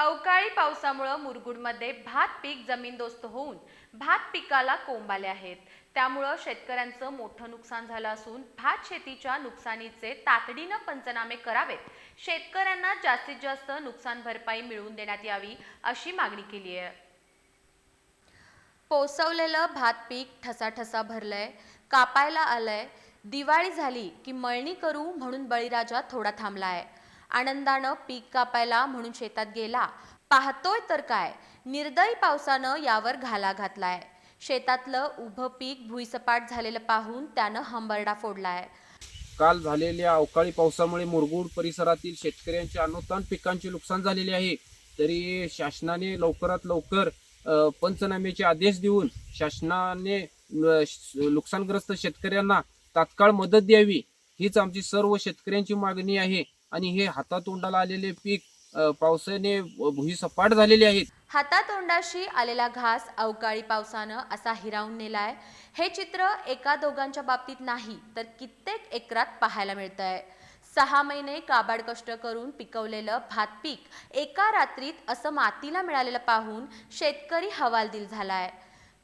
अवकाळी पावसामुळं मुरगुडमध्ये भात पीक जमीनदोस्त होऊन भात पिकाला कोंब आले आहेत. त्यामुळं शेतकऱ्यांचं मोठं नुकसान झालं असून भात शेतीच्या नुकसानीचे तातडीनं पंचनामे करावेत. शेतकऱ्यांना जास्तीत जास्त नुकसान भरपाई मिळवून देण्यात यावी अशी मागणी केली आहे. पोसवलेलं भात पीक ठसाठसा भरलंय कापायला आलंय दिवाळी झाली की मळणी करू म्हणून बळीराजा थोडा थांबला आहे आनंदानं पीक कापायला म्हणून शेतात गेला. पाहतोय तर काय? निर्दयी पावसानं यावर घाला घातलाय. शेतातलं उभं पीक भुईसपाट झालेलं पाहून त्यानं हंबरडा फोडलाय. काल झालेल्या अवकाळी पावसामुळे मुरगुड परिसरातील शेतकऱ्यांचे अनुदान पिकांचे नुकसान झालेले आहे. तरी शासनाने लवकरात लवकर पंचनाम्याचे आदेश देऊन शासनाने नुकसानग्रस्त शेतकऱ्यांना तात्काळ मदत द्यावी. हीच आमची सर्व शेतकऱ्यांची मागणी आहे. आणि हे हातातोंडाला आलेले पीक पावसाने भुईसपाट झालेले आहेत. हातातोंडाशी आलेला घास अवकाळी पावसानं असा हिरावून नेलाय. हे चित्र एका दोघांच्या बाबतीत नाही तर कित्येक एकरात पाहायला मिळतंय. सहा महिने काबाड कष्ट करून पिकवलेलं भात पीक एका रात्रीत असं मातीला मिळालेलं पाहून शेतकरी हवालदिल झालाय.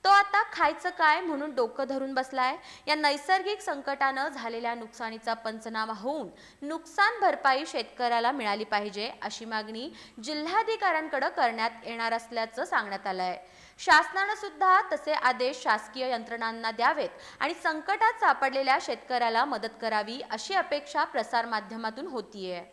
तो आता खायचं काय म्हणून डोकं धरून बसलाय? या नैसर्गिक संकटानं झालेल्या नुकसानीचा पंचनामा होऊन नुकसान भरपाई शेतकऱ्याला मिळाली पाहिजे अशी मागणी जिल्हाधिकाऱ्यांकडे करण्यात येणार असल्याचं सांगण्यात आलंय. शासनानं सुद्धा तसे आदेश शासकीय यंत्रणांना द्यावेत आणि संकटात सापडलेल्या शेतकऱ्याला मदत करावी अशी अपेक्षा प्रसारमाध्यमातून होतीये.